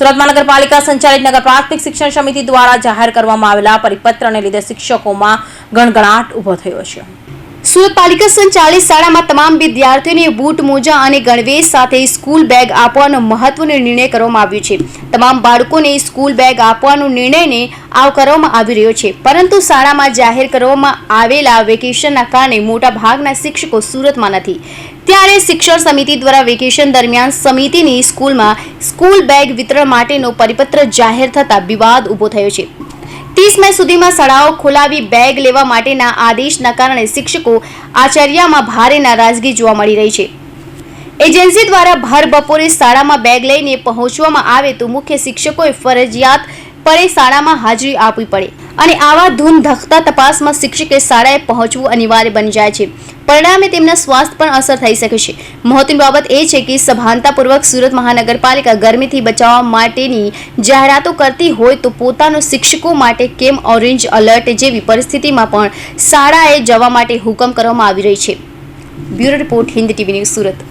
સુરત મહાનગરપાલિકા સંચાલિત નગર પ્રાથમિક શિક્ષણ સમિતિ દ્વારા જાહેર કરવામાં આવેલા પરિપત્રને લીધે શિક્ષકોમાં ગણગણાટ ઊભો થયો છે. સુરત પાલિકા સંચાલિત શાળામાં તમામ વિદ્યાર્થીઓને બૂટ, મોજા અને ગણવેશ સાથે સ્કૂલ બેગ આપવાનો મહત્વનો નિર્ણય કરવામાં આવ્યો છે. તમામ બાળકોને સ્કૂલ બેગ આપવાનો નિર્ણયને આવકારવામાં આવી રહ્યો છે. પરંતુ શાળામાં જાહેર કરવામાં આવેલા વેકેશનના કારણે મોટા ભાગના શિક્ષકો સુરતમાં નથી. ત્યારે શિક્ષણ સમિતિ દ્વારા વેકેશન દરમિયાન સમિતિની સ્કૂલમાં સ્કૂલ બેગ વિતરણ માટેનો પરિપત્ર જાહેર થતાં વિવાદ ઊભો થયો છે. ત્રીસ મે સુધીમાં શાળાઓ ખોલાવી બેગ લેવા માટેના આદેશના કારણે શિક્ષકો આચાર્યમાં ભારે નારાજગી જોવા મળી રહી છે. એજન્સી દ્વારા ભર બપોરે શાળામાં બેગ લઈને પહોંચવામાં આવે તો મુખ્ય શિક્ષકોએ ફરજિયાત પડે શાળામાં હાજરી આપવી પડે. અને આવા ધૂમ ધખતા તપાસમાં શિક્ષકે શાળાએ પહોંચવું અનિવાર્ય બની જાય છે. પરિણામે તેમના સ્વાસ્થ્ય પર અસર થઈ શકે છે. મહત્વની બાબત એ છે કે સભાનતાપૂર્વક સુરત મહાનગરપાલિકા ગરમીથી બચાવવા માટેની જાહેરાતો કરતી હોય તો પોતાનો શિક્ષકો માટે કેમ ઓરેન્જ અલર્ટ જેવી પરિસ્થિતિમાં પણ શાળાએ જવા માટે હુકમ કરવામાં આવી રહી છે. Bureau report Hind TV news Surat.